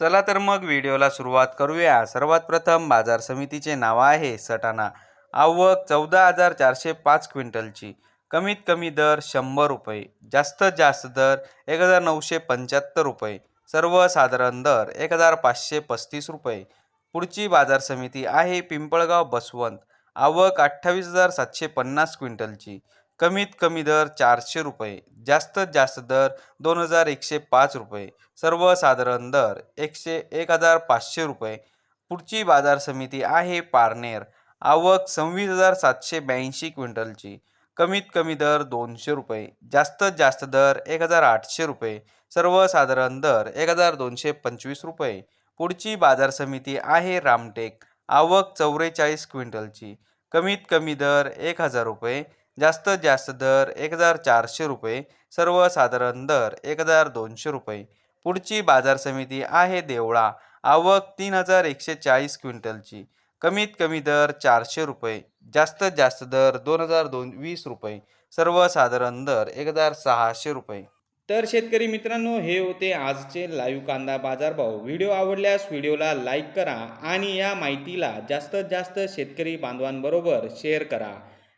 चला तर मग व्हिडिओला सुरुवात करूया. सर्वात प्रथम बाजार समितीचे नाव आहे सटाणा. आवक चौदा हजार चारशे पाच क्विंटलची. कमीत कमी दर शंभर रुपये. जास्तीत जास्त दर एक हजार नऊशे पंच्याहत्तर रुपये. सर्वसाधारण दर एक हजार पाचशे पस्तीस रुपये. पुढची बाजार समिती आहे पिंपळगाव बसवंत. आवक अठ्ठावीस हजार सातशे पन्नास क्विंटलची. कमीत कमी दर चारशे रुपये जास्तीत जास्त दर दोन हजार एकशे पाच रुपये सर्वसाधारण दर एकशे एक हजार पाचशे रुपये. पुढची बाजार समिती आहे पारनेर. आवक सव्वीस हजार सातशे ब्याऐंशी क्विंटलची. कमीत कमी दर दोनशे रुपये जास्तीत जास्त दर एक हजार आठशे रुपये सर्वसाधारण दर एक हजार दोनशे पंचवीस रुपये. पुढची बाजार समिती आहे रामटेक. आवक चौवेचाळीस क्विंटलची. कमीत कमी दर एक हजार रुपये जास्तीत जास्त दर एक हजार चारशे रुपये सर्वसाधारण दर एक हजार दोनशे रुपये. पुढची बाजार समिती आहे देवळा आवक तीन हजार एकशे चाळीस क्विंटलची. कमीत कमी दर चारशे रुपये जास्तीत जास्त दर दोन हजार दोन वीस रुपये सर्वसाधारण दर एक हजार सहाशे रुपये. तर शेतकरी मित्रांनो हे होते आजचे लाईव्ह कांदा बाजारभाव. व्हिडिओ आवडल्यास व्हिडिओला लाईक करा आणि या माहितीला जास्तीत जास्त शेतकरी बांधवांबरोबर शेअर करा.